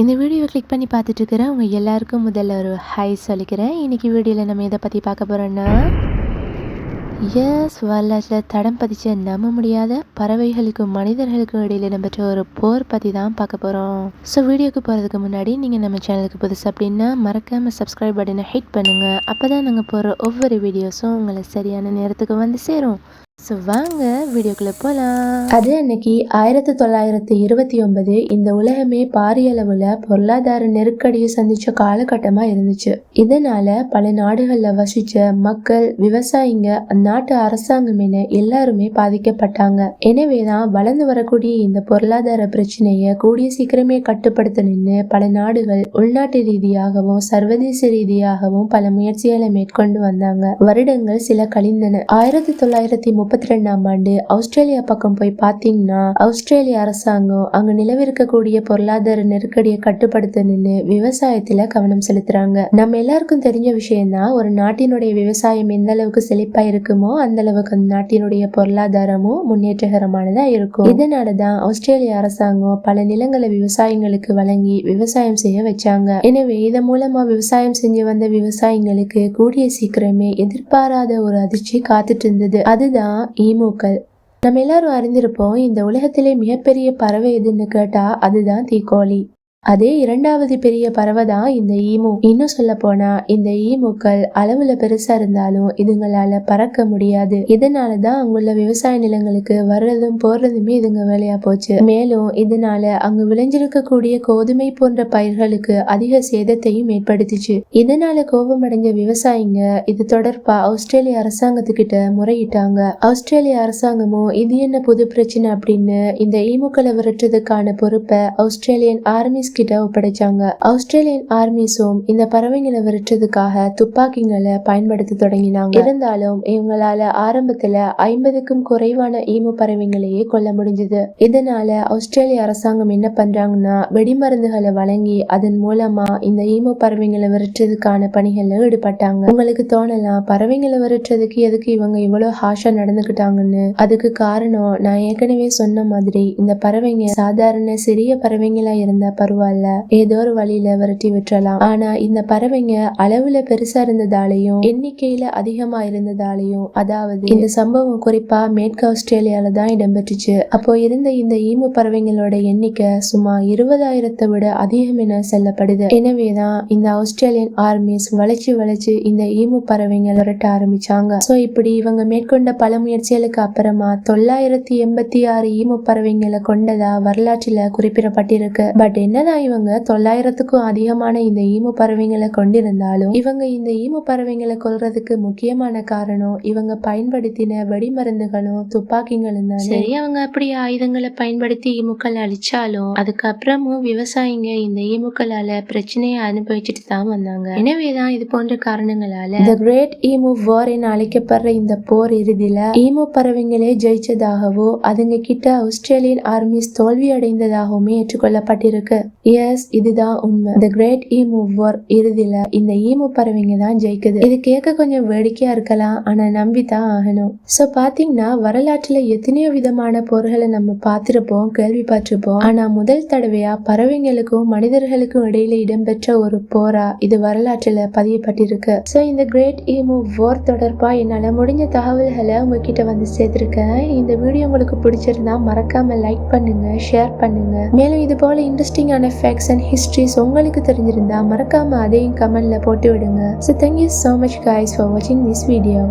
இந்த வீடியோவை கிளிக் பண்ணி பார்த்துட்டு உங்கள் எல்லாருக்கும் முதல்ல ஒரு ஹை சொல்லிக்கிறேன். இன்றைக்கி வீடியோவில் நம்ம எதை பற்றி பார்க்க போகிறோன்னா எஸ் வரலாற்றில் தடம் பதிச்ச நம்ப முடியாத பறவைகளுக்கும் மனிதர்களுக்கும் இடையில் நம்பற்ற ஒரு போர் பற்றி தான் பார்க்க போகிறோம் ஸோ வீடியோக்கு போகிறதுக்கு முன்னாடி நீங்கள் நம்ம சேனலுக்கு புதுசு அப்படின்னா மறக்காமல் சப்ஸ்கிரைப் பட்டனை ஹிட் பண்ணுங்கள் அப்போ தான் நாங்கள் போகிற ஒவ்வொரு வீடியோஸும் உங்களை சரியான நேரத்துக்கு வந்து சேரும். ஸோ வாங்க வீடியோக்குள்ளே போகலாம் அது அன்னைக்கு ஆயிரத்தி தொள்ளாயிரத்தி இருபத்தி ஒன்பது இந்த உலகமே பாரிய அளவில் பொருளாதார நெருக்கடியை சந்திச்ச காலகட்டமா இருந்துச்சு. இதனால பல நாடுகளில் வசிச்ச மக்கள் விவசாயிங்க அந்நாட்டு அரசாங்கம் என எல்லாருமே பாதிக்கப்பட்டாங்க. எனவேதான் வளர்ந்து வரக்கூடிய இந்த பொருளாதார பிரச்சனையை கூடிய சீக்கிரமே கட்டுப்படுத்தணும்னு பல நாடுகள் உள்நாட்டு ரீதியாகவும் சர்வதேச ரீதியாகவும் பல முயற்சிகளை மேற்கொண்டு வந்தாங்க. வருடங்கள் சில கழிந்தன. ஆயிரத்தி தொள்ளாயிரத்தி முப்பத்தி ரெண்டாம் ஆண்டு ஆஸ்திரேலியா பக்கம் போய் பார்த்தீங்கன்னா ஆஸ்திரேலிய அரசாங்கம் அங்க நிலவிருக்கக்கூடிய பொருளாதார நெருக்கடியை கட்டுப்படுத்த நின்று விவசாயத்துல கவனம் செலுத்துறாங்க. நம்ம எல்லாருக்கும் தெரிஞ்ச விஷயம்தான் ஒரு நாட்டினுடைய விவசாயம் எந்த அளவுக்கு செழிப்பா இருக்குமோ அந்த அளவுக்கு அந்த நாட்டினுடைய பொருளாதாரமும் முன்னேற்றகரமானதா இருக்கும். இதனாலதான் ஆஸ்திரேலிய அரசாங்கம் பல நிலங்களை விவசாயிங்களுக்கு வழங்கி விவசாயம் செய்ய வச்சாங்க. எனவே இதன் மூலமா விவசாயம் செஞ்சு வந்த விவசாயிங்களுக்கு கூடிய சீக்கிரமே எதிர்பாராத ஒரு அதிர்ச்சி காத்துட்டு இருந்தது. அதுதான் ஈமூக்கள் நம்ம எல்லாரும் அறிந்திருப்போம் இந்த உலகத்திலே மிகப்பெரிய பறவை எதுன்னு கேட்டா அதுதான் தீக்கோழி. அதே இரண்டாவது பெரிய பறவை தான் இந்த ஈமு. இன்னும் சொல்ல போனா இந்த ஈமுக்கள் அளவுல பெருசா இருந்தாலும் இதுங்களால பறக்க முடியாது. இதனாலதான் அங்குள்ள விவசாய நிலங்களுக்கு வர்றதும் போறதுமே இதுங்க வேலையா போச்சு. மேலும் இதனால அங்கு விளைஞ்சிருக்கக்கூடிய கோதுமை போன்ற பயிர்களுக்கு அதிக சேதத்தையும் ஏற்படுத்திச்சு. இதனால கோபமடைஞ்ச விவசாயிங்க இது தொடர்பா ஆஸ்திரேலிய அரசாங்கத்துக்கிட்ட முறையிட்டாங்க. ஆஸ்திரேலிய அரசாங்கமும் இது என்ன புது பிரச்சனை அப்படின்னு இந்த ஈமுக்களை விரட்டுறதுக்கான பொறுப்பை ஆஸ்திரேலியன் ஆர்மிஸ் கிட்ட ஒப்படைச்சாங்க. ஆஸ்திரேலியன் ஆர்மிஸும் இந்த பறவைங்களை விரட்டுறதுக்காக துப்பாக்கிகளை பயன்படுத்த தொடங்கினாங்க. இருந்தாலும் இவங்களால ஆரம்பத்துல ஐம்பதுக்கும் குறைவான ஈமு பறவைங்களையே கொல்ல முடிஞ்சது. இதனால ஆஸ்திரேலிய அரசாங்கம் என்ன பண்றாங்கன்னா வெடிமருந்துகளை வழங்கி அதன் மூலமா இந்த ஈமு பறவைங்களை விரட்டுறதுக்கான பணிகள்ல ஈடுபட்டாங்க. உங்களுக்கு தோணலாம் பறவைங்களை விரட்டுறதுக்கு எதுக்கு இவங்க இவ்வளவு ஹாஷா நடந்துக்கிட்டாங்கன்னு அதுக்கு காரணம் நான் ஏற்கனவே சொன்ன மாதிரி இந்த பறவைங்க சாதாரண சிறிய பறவைங்களா இருந்தா பரவாயில்ல ஏதோ ஒரு வழியில விரட்டி விட்டுறலாம். ஆனா இந்த பறவைங்க அளவுல பெருசா இருந்ததாலையும் எண்ணிக்கையில அதிகமா இருந்ததாலையும் அதாவது இந்த சம்பவம் குறிப்பா மேற்கு ஆஸ்திரேலியால தான் இடம்பெற்றுச்சு. அப்போ இருந்த இந்த ஈமு பறவைங்களோட எண்ணிக்கை சுமார் இருபதாயிரத்தை விட அதிகம் என சொல்லப்படுது. எனவேதான் இந்த ஆஸ்திரேலியன் ஆர்மிஸ் வளைச்சு வளைச்சு இந்த ஈமு பறவைங்க விரட்ட ஆரம்பிச்சாங்க. சோ இப்படி இவங்க மேற்கொண்ட பல முயற்சிகளுக்கு அப்புறமா தொள்ளாயிரத்தி எண்பத்தி ஆறு ஈமு பறவைங்களை கொண்டதா வரலாற்றில குறிப்பிடப்பட்டிருக்கு. பட் என்னதான் இவங்க தொள்ளாயிரத்துக்கும் அதிகமான இந்த ஈமு பறவைங்களை கொண்டிருந்தாலும் இவங்க இந்த ஈமு பறவைங்களை கொல்றதுக்கு முக்கியமான காரணம் இவங்க பயன்படுத்தின வெடிமருந்துகளும் துப்பாக்கிகளும் தான். சரி அவங்க அப்படி ஆயுதங்களை பயன்படுத்தி ஈமுக்களை அழிச்சாலும் அதுக்கப்புறமும் விவசாயிங்க இந்த ஈமுக்களால பிரச்சனையை அனுபவிச்சுட்டு தான் வந்தாங்க. எனவேதான் இது போன்ற காரணங்களால த கிரேட் ஈமு வார் என அழைக்கப்படுற இந்த போர் இறுதியில ஈமு பறவைங்களே ஜெயிச்சதாகவோ அதுங்க கிட்ட ஆஸ்திரேலியன் ஆர்மிஸ் தோல்வி அடைந்ததாகவுமே ஏற்றுக்கொள்ளப்பட்டிருக்கு. எஸ் இதுதான் உண்மை. த கிரேட் ஈமு வார் இறுதியில இந்த ஈமு பறவைங்க தான் ஜெயிக்குது. இது கேட்க கொஞ்சம் வேடிக்கையா இருக்கலாம் ஆனா நம்பித்தான் ஆகணும். சோ பாத்தீங்கன்னா வரலாற்றுல எத்தனையோ விதமான போர்களை நம்ம பார்த்திருப்போம் கேள்விப்பட்டிருப்போம். ஆனா முதல் தடவையா பறவைங்களுக்கும் மனிதர்களுக்கும் இடையில இடம்பெற்ற ஒரு போரா இது வரலாற்றுல பதியப்பட்டிருக்கு. சோ இந்த கிரேட் ஈமு வார் தொடர்பா என்னால முடிஞ்ச தகவல்களை உங்ககிட்ட வந்து சேர்த்திருக்கேன். இந்த வீடியோ உங்களுக்கு பிடிச்சிருந்தா மறக்காம லைக் பண்ணுங்க ஷேர் பண்ணுங்க. மேலும் இது போல இன்ட்ரெஸ்டிங்கான ஃபேக்ட்ஸ் அண்ட் ஹிஸ்ட்ரிஸ் உங்களுக்கு தெரிஞ்சிருந்தா மறக்காம அதையும் கமெண்ட்ல போட்டு விடுங்க. So thank you so much guys for வாட்சிங் திஸ் வீடியோ